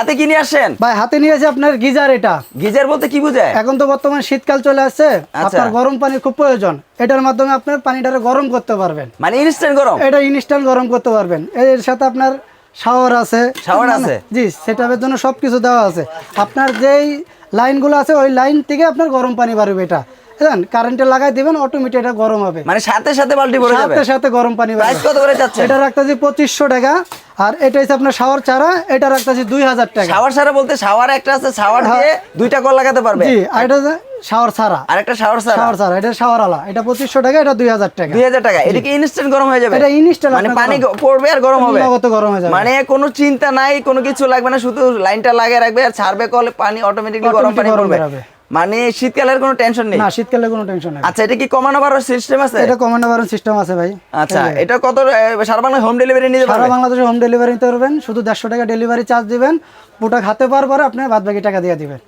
হাতে কি নিয়ে আসেন? ভাই হাতে নিয়েছে আপনার গিজার এটা। গিজার বলতে কি বুঝায় এখন তো বর্তমানে শীতকাল চলে আসছে আচ্ছা। আপনার গরম পানি খুব প্রয়োজন। এটার মাধ্যমে আপনার পানিটারে গরম করতে পারবেন। মানে ইনস্ট্যান্ট গরম? এটা ইনস্ট্যান্ট গরম করতে পারবেন। এর সাথে আপনার শাওয়ার আছে। Shower মানে- আছে? জি সেটাপের জন্য সবকিছু দেওয়া আছে। আপনার যেই লাইনগুলো আছে ওই লাইন থেকে আপনার গরম পানি বাড়বে এটা। বুঝলেন কারেন্টে লাগাই দিবেন অটোমেটিক এটা গরম হবে। মানে সাথে সাথে বালতি ভরে যাবে? সাথে সাথে গরম পানি প্রাইস কত করে যাচ্ছে? এটা রাখতেছি পঁচিশশো টাকা আর এটা হচ্ছে আপনার শাওয়ার চারা এটা রাখতেছি দুই হাজার টাকা। শাওয়ার ছাড়া বলতে শাওয়ার একটা আছে শাওয়ার দিয়ে দুইটা কল লাগাতে পারবে? জি আর এটা শাওয়ার ছাড়া আর একটা শাওয়ার ছাড়া শাওয়ার ছাড়া এটা শাওয়ার আলা এটা পঁচিশশো টাকা এটা দুই হাজার টাকা। দুই হাজার টাকা। এটা কি ইনস্ট্যান্ট গরম হয়ে যাবে? এটা instant মানে পানি। পড়বে আর গরম হবে? গরম হয়ে যাবে। মানে কোনো চিন্তা নাই কোনো কিছু লাগবে না শুধু লাইনটা লাগিয়ে রাখবে আর ছাড়বে কলে পানি অটোমেটিকলি গরম পানি পড়বে। মানে শীতকালের কোনো টেনশন নেই? না শীতকালে কোনো টেনশন নেই। আচ্ছা এটা কি কমানো বাড়ার সিস্টেম আছে? এটা বারণ সিস্টেম আছে ভাই। আচ্ছা এটা কত সারা বাংলা হোম ডেলিভারি নিতে পারবেন সারা বাংলাদেশে হোম ডেলিভারি নিতে পারবেন শুধু দেড়শো টাকা ডেলিভারি চার্জ দিবেন পুটা হাতে পাওয়ার পরে আপনি বাদ বাকি টাকা দিয়ে দিবেন।